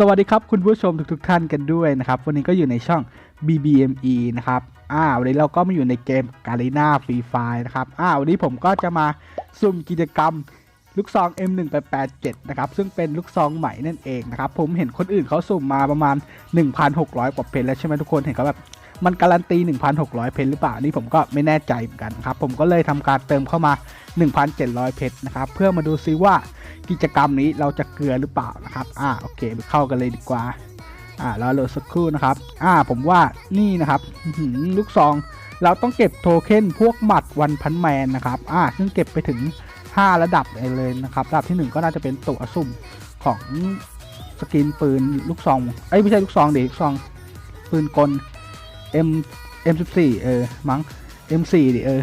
สวัสดีครับคุณผู้ชมทุกๆท่านกันด้วยนะครับวันนี้ก็อยู่ในช่อง BBME นะครับอ่าวันนี้เราก็มาอยู่ในเกมกาลิน่าฟรีไฟนะครับอ่าวันนี้ผมก็จะมาสุ่มกิจกรรมลูกซอง M1887 นะครับซึ่งเป็นลูกซองใหม่นั่นเองนะครับผมเห็นคนอื่นเขาสุ่มมาประมาณ 1,600 กว่าเพนแล้วใช่ไหมทุกคนเห็นเขาแบบ มันการันตี 1,600 เพนหรือเปล่านี่ผมก็ไม่แน่ใจเหมือนกันครับ ผมก็เลยทำการเติมเข้ามา 1,700 เพชรนะครับ เพื่อมาดูซิว่ากิจกรรมนี้เราจะเกลือหรือเปล่านะครับ อ่าโอเคไปเข้ากันเลยดีกว่า อ่าแล้วโหลดสักครู่นะครับ อ่าผมว่านี่นะครับลูกซองเราต้องเก็บโทเค็นพวกหมัดวันพันแมนนะครับ อ่า ซึ่งเก็บไปถึง 5 ระดับเลยนะครับ ระดับที่ 1 ก็น่าจะเป็นตัวสุ่มของสกินปืนลูกซอง เอ้ยไม่ใช่ลูกซองเดิลูกซองปืนกล M M14 เออมั้ง M4 ดิเออ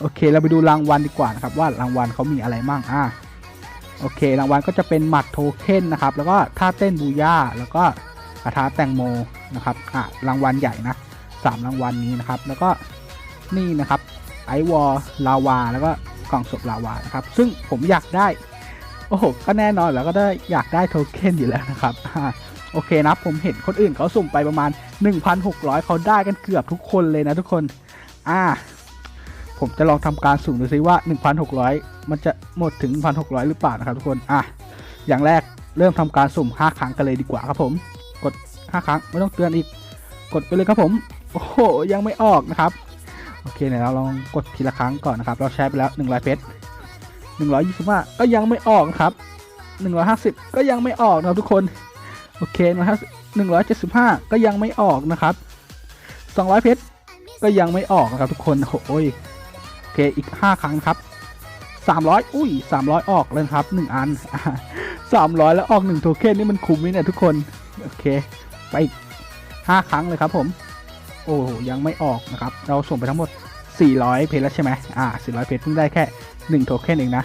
โอเค เราไปดูรางวัลดีกว่านะครับ ว่ารางวัลเขามีอะไรมั่งอะโอเค รางวัลก็จะเป็นหมัดโทเค็นนะครับ แล้วก็ท่าเต้นบูย่าแล้วก็คาถาแตงโมนะครับอะรางวัลใหญ่นะสามรางวัลนี้นะครับ แล้วก็นี่นะครับไอวอลลาวา แล้วก็กล่องศพลาวานะครับ ซึ่งผมอยากได้ โอ้โห ก็แน่นอนแล้วก็ได้อยากได้โทเค็นอยู่แล้วนะครับอะ โอเคนะผมเห็นคนอื่นเขาสุ่มไปประมาณ 1,600 เขาได้กันเกือบทุกคนเลยนะทุกคน อ่า ผมจะลองทำการสุ่มดูซิว่า 1,600 มันจะหมดถึง 1,600 หรือเปล่านะครับทุกคน อะ อย่างแรกเริ่มทำการสุ่ม 5 ครั้งกันเลยดีกว่าครับผม กด 5 ครั้งไม่ต้องเตือนอีก กดไปเลยครับผม โอ้โห ยังไม่ออกนะครับ โอเคเดี๋ยเราลองกดทีละครั้งก่อนนะครับ เราใช้ไปแล้ว100เพชร125 ก็ยังไม่ออกนะครับ 150 ก็ยังไม่ออกนะครั บทุกคนโอเค150 175ก็ยังไม่ออกนะครับ200เพชรก็ยังไม่ออกนะครับทุกคนโอ้ยโอเคอีก5ครั้งครับ300อุ้ย300ออกเลยครับ1อัน300แล้วออก1โทเค็นนี่มันคุ้มไหมเนี่ยทุกคนโอเค ไปอีก5ครั้งเลยครับผม โอ้ยังไม่ออกนะครับ เราส่งไปทั้งหมด 400 เพชรแล้วใช่ไหมอ่า400 เพชรเพิ่งได้แค่ 1 โทเค็นเองนะ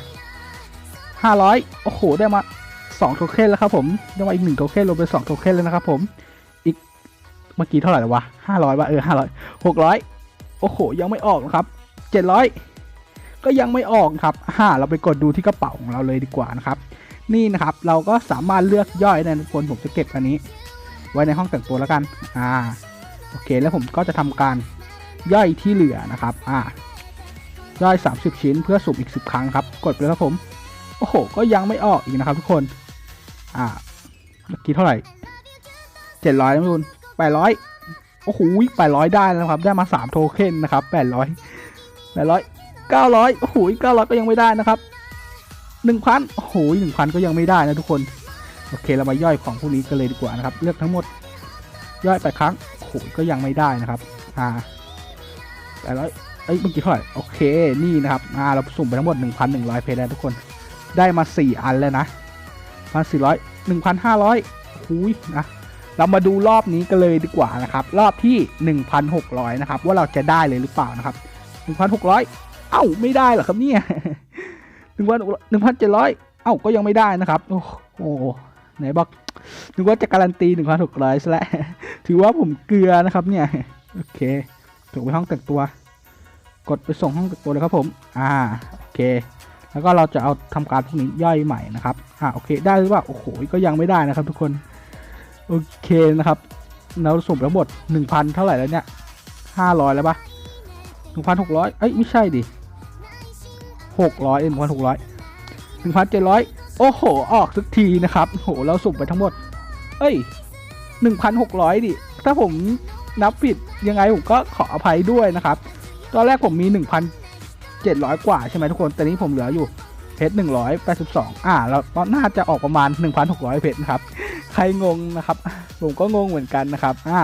500 โอ้โห ได้มา 2โทเค็นแล้วครับผมได้มาอีก1โทเค็นลงไป2โทเค็นเลยนะครับผม อีกเมื่อกี้เท่าไหร่แล้ววะ500ป่ะเออ500 600 โอ้โห ยังไม่ออกนะครับ 700 ก็ยังไม่ออกครับฮ่าเราไปกดดูที่กระเป๋าของเราเลยดีกว่านะครับ นี่นะครับ เราก็สามารถเลือกย่อยได้นทุกคนผมจะเก็บอันนี้ ไว้ในห้องแต่งตัวแล้วกัน อ่า โอเค แล้วผมก็จะทำการย่อยที่เหลือนะครับ อ่า ย่อย 30 ชิ้นเพื่อสุ่มอีก 10 ครั้งครับ กดไปเลยครับผม โอ้โห ก็ยังไม่ออกอีกนะครับทุกคน อ่าเมื่อกี้เท่าไหร่700นะทุกคน800โอ้โหแปดร้อยได้แล้วครับ ได้มาสามโทเค็นนะครับแปดร้อยแปดร้อยเก้าร้อยโอ้โหเก้าร้อยก็ยังไม่ได้นะครับหนึ่งพันโอ้โหหนึ่งพันก็ยังไม่ได้นะทุกคนโอเคเรามาย่อยของพวกนี้กันเลยดีกว่านะครับ เลือกทั้งหมดย่อยไปครั้งโอ้โหก็ยังไม่ได้นะครับอ่าแปดร้อยเอ้ยเมื่อกี้เท่าไหร่โอเคนี่นะครับอ่าเราสุ่มไปทั้งหมดหนึ่งพันหนึ่งร้อยเพจแล้วทุกคนได้มาสี่อันแล้วนะ พันสี่ร้อยหนึ่งพันห้าร้อยหูยนะเรามาดูรอบนี้กันเลยดีกว่านะครับ รอบที่ 1,600 นะครับ ว่าเราจะได้เลยหรือเปล่านะครับ 1,600 เอ้าไม่ได้เหรอครับเนี่ย1,700 เอ้าก็ยังไม่ได้นะครับ โอ้โหไหนบอกนึกว่าจะการันตี 1,600ซะแล้วถือว่าผมเกลือนะครับเนี่ย โอเคส่งไปห้องแต่งตัว กดไปส่งห้องแต่งตัวเลยครับผม อ่า โอเค แล้วก็เราจะเอาทำการพวกนี้ย่อยใหม่นะครับอ่าโอเค ได้หรือเปล่าโอ้โหก็ยังไม่ได้นะครับ ทุกคนโอเคนะครับเราสุ่มทั้งหมด1,000 เท่าไหร่แล้วเนี่ย500 แล้วปะ1,600เอ้ยไม่ใช่ดิ600เอ็น1,600 1,700 โอ้โห ออกสักทีนะครับโอ้โหเราสุ่มไปทั้งหมด เอ้ย 1,600 ดิ ถ้าผมนับผิดยังไงผมก็ขออภัยด้วยนะครับ ตอนแรกผมมี 700 กว่าใช่ไหมทุกคน แต่นี้ผมเหลืออยู่เพชร182 อ่าแล้วน่าจะออกประมาณ 1,600 เพชรนะครับ ใครงงนะครับ ผมก็งงเหมือนกันนะครับ อ่า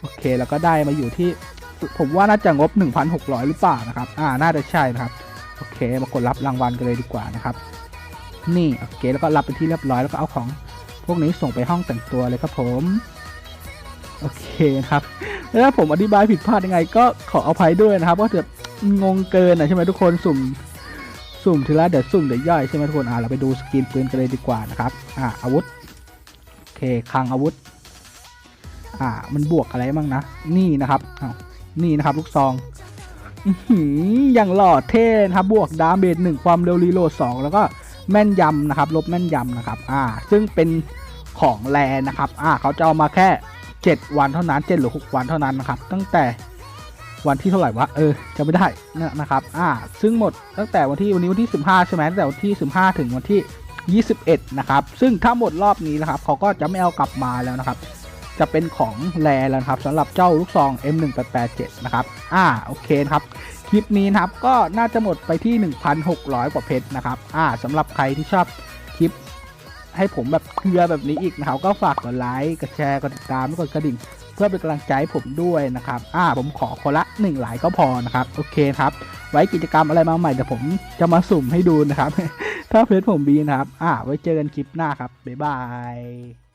โอเค แล้วก็ได้มาอยู่ที่ ผมว่าน่าจะงบ 1,600 หรือเปล่านะครับ อ่า น่าจะใช่นะครับ โอเค มากดรับรางวัลกันเลยดีกว่านะครับ นี่ โอเค แล้วก็รับเป็นที่เรียบร้อย แล้วก็เอาของพวกนี้ส่งไปห้องแต่งตัวเลยครับผม โอเคครับ แล้วถ้าผมอธิบายผิดพลาดยังไง ก็ขออภัยด้วยนะครับว่าจะ งงเกินนะใช่ไหมทุกคนสุ่มสุ่มทีละเดี๋ยวสุ่มเดี๋ยวย่อยใช่ไหมทุกคนอ่าเราไปดูสกินปืนกันเลยดีกว่านะครับอ่าอาวุธโอเคคลังอาวุธ อ่ามันบวกอะไรบ้างนะนี่นะครับอ้าวนี่นะครับลูกซองอือหืออย่างหล่อเท่นะครับบวกดาเมจหนึ่งความเร็วรีโหลดสองแล้วก็แม่นยำนะครับ ลบแม่นยำนะครับ อ่า ซึ่งเป็นของแลนะครับ อ่า เขาจะเอามาแค่ 7 วันเท่านั้น7หรือ 6 วันเท่านั้นนะครับ ตั้งแต่ วันที่เท่าไหร่วะ เออจะไม่ได้นะนะครับ อ่า ซึ่งหมดตั้งแต่วันที่วันนี้วันที่ 15 ใช่ไหมตั้งแต่วันที่ 15 ถึงวันที่ 21 นะครับ ซึ่งถ้าหมดรอบนี้นะครับเขาก็จะไม่เอากลับมาแล้วนะครับ จะเป็นของแลแล้วนะครับสำหรับเจ้าลูกซอง M1887 นะครับ อ่า โอเคครับ คลิปนี้นะครับก็น่าจะหมดไปที่ 1,600 กว่าเพชรนะครับ อ่าสำหรับใครที่ชอบคลิปให้ผมแบบเคลียร์แบบนี้อีกนะครับ ก็ฝากกดไลค์ กดแชร์ กดติดตามและกดกระดิ่ง พื่อเป็นกำลังใจให้ผมด้วยนะครับอ่าผมขอคนละ1หลายก็พอนะครับโอเคครับไว้กิจกรรมอะไรมาใหม่เดี๋ยวผมจะมาสุ่มให้ดูนะครับ ถ้าเพจผมบีนะครับ อ่า ไว้เจอกันคลิปหน้าครับ บ๊ายบาย